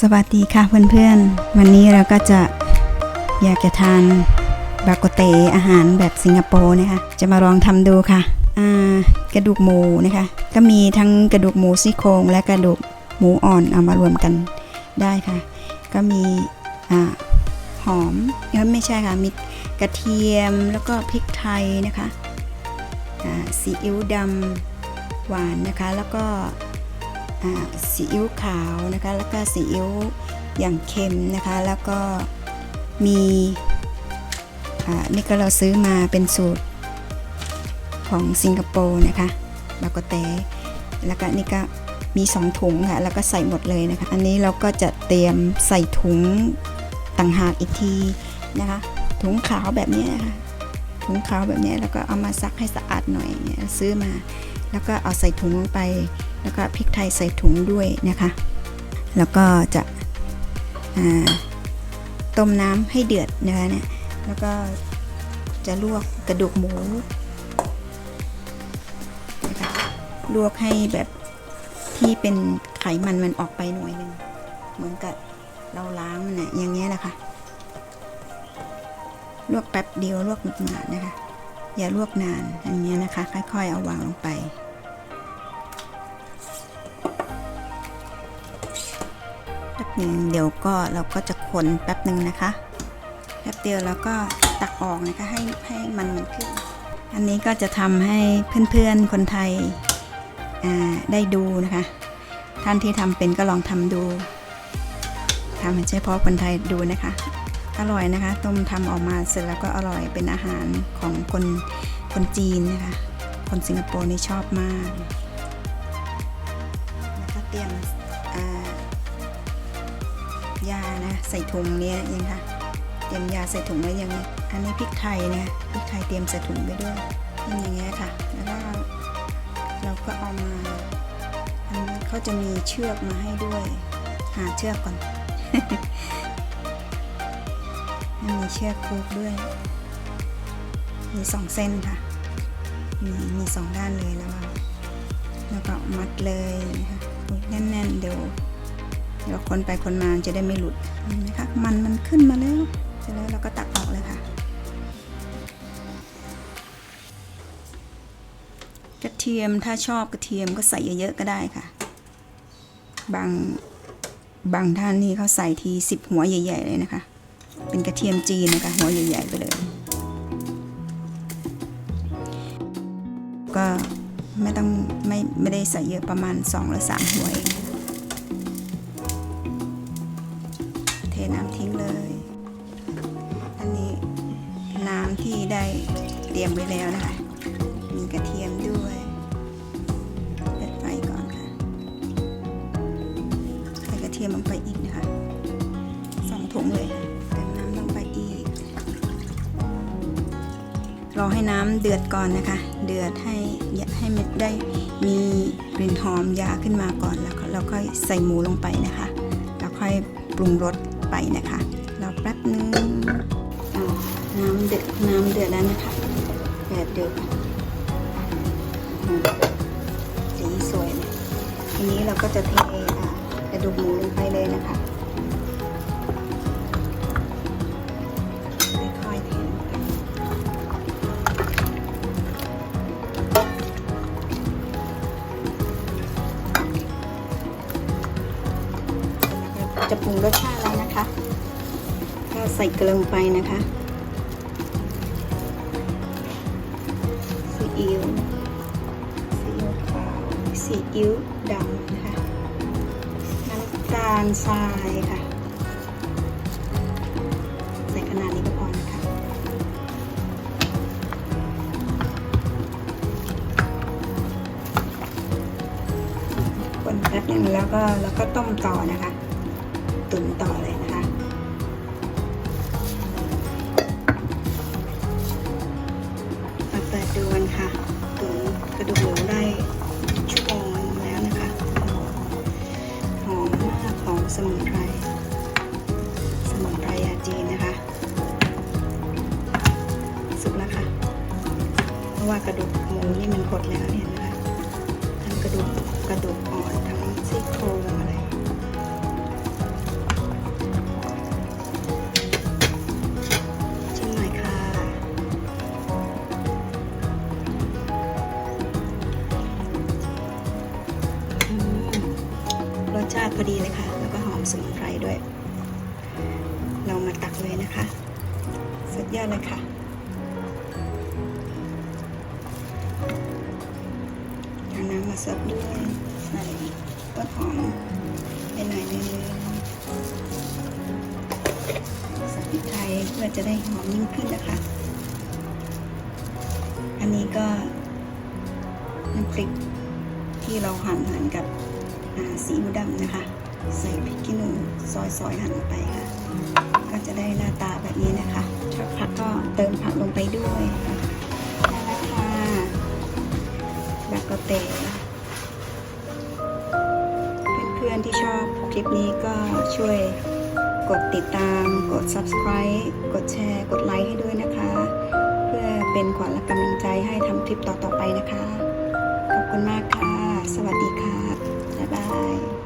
สวัสดีค่ะเพื่อนๆ วันนี้เราก็จะอยากจะทานบาโกเตอาหารแบบสิงคโปร์นะคะ จะมาลองทำดูค่ะ กระดูกหมูนะคะ ก็มีทั้งกระดูกหมูซี่โครงและกระดูกหมูอ่อนเอามารวมกันได้ค่ะ ก็มีอหอมเอ้ยไม่ใช่ค่ะ มีกระเทียมแล้วก็พริกไทยนะคะซีอิ๊วดำหวานนะคะ แล้วก็ ซีอิ๊วขาวนะคะ แล้วก็ซีอิ๊วอย่างเค็มนะคะ แล้วก็มีอ่านี่ก็เราซื้อมาเป็นสูตรของสิงคโปร์นะคะบาโกเตแล้วก็นี่ก็มี2ถุงค่ะ แล้วก็ใส่หมดเลยนะคะ อันนี้เราก็จะเตรียมใส่ถุงต่างหากอีกทีนะคะ ถุงขาวแบบนี้นะคะ ถุงขาวแบบนี้แล้วก็เอามาซักให้สะอาดหน่อยเนี่ยซื้อมา แล้วก็เอาใส่ถุงลงไป แล้วก็พริกไทยใส่ถุงด้วยนะคะ แล้วก็จะต้มน้ำให้เดือดนะคะเนี่ยแล้วก็จะลวกกระดูกหมูนะคะลวกให้แบบที่เป็นไขมันมันออกไปหน่อยหนึ่งเหมือนกับเราล้างมันนะอย่างเงี้ยแหละค่ะลวกแป๊บเดียวลวกหมาดๆนะคะ อย่าลวกนานอย่างเงี้ยนะคะ ค่อยๆ เอาวางลงไป นึ่งเดี๋ยวก็เราก็จะคนแป๊บหนึ่งนะคะ แป๊บเดียวแล้วก็ตักออกนะคะให้ให้มันมันขึ้น อันนี้ก็จะทำให้เพื่อนๆคนไทยได้ดูนะคะ ท่านที่ทำเป็นก็ลองทำดูทำให้เฉพาะคนไทยดูนะคะ อร่อยนะคะ ต้มทำออกมาเสร็จแล้วก็อร่อยเป็นอาหารของคนคนจีนนะคะ คนสิงคโปร์นี่ชอบมาก แล้วก็เตรียม ยานะ ใส่ถุงเนี้ยยังค่ะ เตรียมยาใส่ถุงไว้ยัง อันนี้พริกไทยนะพริกไทยเตรียมใส่ถุงไปด้วยนี่อย่างเงี้ยค่ะ แล้วก็เราก็เอามาอันนี้เขาจะมีเชือกมาให้ด้วย หาเชือกก่อนมันมีเชือกผูกด้วย มีสองเส้นค่ะ มีมีสองด้านเลยแล้ว แล้วก็มัดเลยนะคะแน่นๆเดี๋ยว เดี๋ยวคนไปคนมาจะได้ไม่หลุดเห็นะคะมันมันขึ้นมาแล้วเสร็จแล้วเราก็ตักออกเลยค่ะ กระเทียมถ้าชอบกระเทียมก็ใส่เยอะๆก็ได้ค่ะ บางบางท่านนี่เขาใส่ทีสิบหัวใหญ่ ๆ เลยนะคะ เป็นกระเทียมจีนนะคะ หัวใหญ่ ๆ ไปเลย ก็ไม่ต้องไม่ไม่ได้ใส่เยอะประมาณ2หรือ3หัวเอง ที่ได้เตรียมไว้แล้วนะคะ มีกระเทียมด้วยเปิดไฟก่อนค่ะ ใส่กระเทียมลงไปอีกนะคะสองถุงเลยเติมน้ำลงไปอีก รอให้น้ำเดือดก่อนนะคะ เดือดให้ให้มันได้มีกลิ่นหอมยาขึ้นมาก่อนแล้วก็เราค่อยใส่หมูลงไปนะคะ แล้วค่อยปรุงรสไปนะคะรอแป๊บนึง อ่าน้ำเดือดน้ำเดือดแล้วนะคะแบบเดือดสีสวยเลยทีนี้เราก็จะเทกระดูกหมูลงไปเลยนะคะค่อยๆเทจะปรุงรสชาติแล้วนะคะ ใส่เกลือลงไปนะคะซีอิ๊วซีอิ๊วขาวซีอิ๊วดำนะคะน้ำตาลทรายค่ะ ใส่ขนาดนี้ก็พอนะคะคนแป๊บนึงแล้วก็แล้วก็ต้มต่อนะคะ ตุ๋นต่อเลยนะคะ อนี่มันหดแล้วเนี่ยนะคะทั้งกระดูกกระดูกอ่อนทั้งซี่โครงอะไรชิมหน่อยค่ะรสชาติพอดีเลยค่ะ แล้วก็หอมสมุนไพรด้วย เรามาตักเลยนะคะ สุดยอดเลยค่ะ มาเสิร์ฟด้วยใส่ต้นหอมไปหน่อยนึงใส่พริกไทยเพื่อจะได้หอมยิ่งขึ้นนะคะ อันนี้ก็น้ำพริกที่เราหั่นหั่นกับอ่าซีอิ๊วดำนะคะ ใส่พริกขี้หนูซอยซอยๆหั่นไปค่ะ ก็จะได้หน้าตาแบบนี้นะคะชอบผักก็เติมผักลงไปด้วยค่ะได้ แบบโกเตเพื่อนๆที่ชอบคลิปนี้ก็ช่วยกดติดตาม กด subscribe กดแชร์ กดไลค์ให้ด้วยนะคะ เพื่อเป็นขวัญและกำลังใจให้ทำคลิปต่อๆไปนะคะ ขอบคุณมากค่ะ สวัสดีค่ะ บ๊ายบาย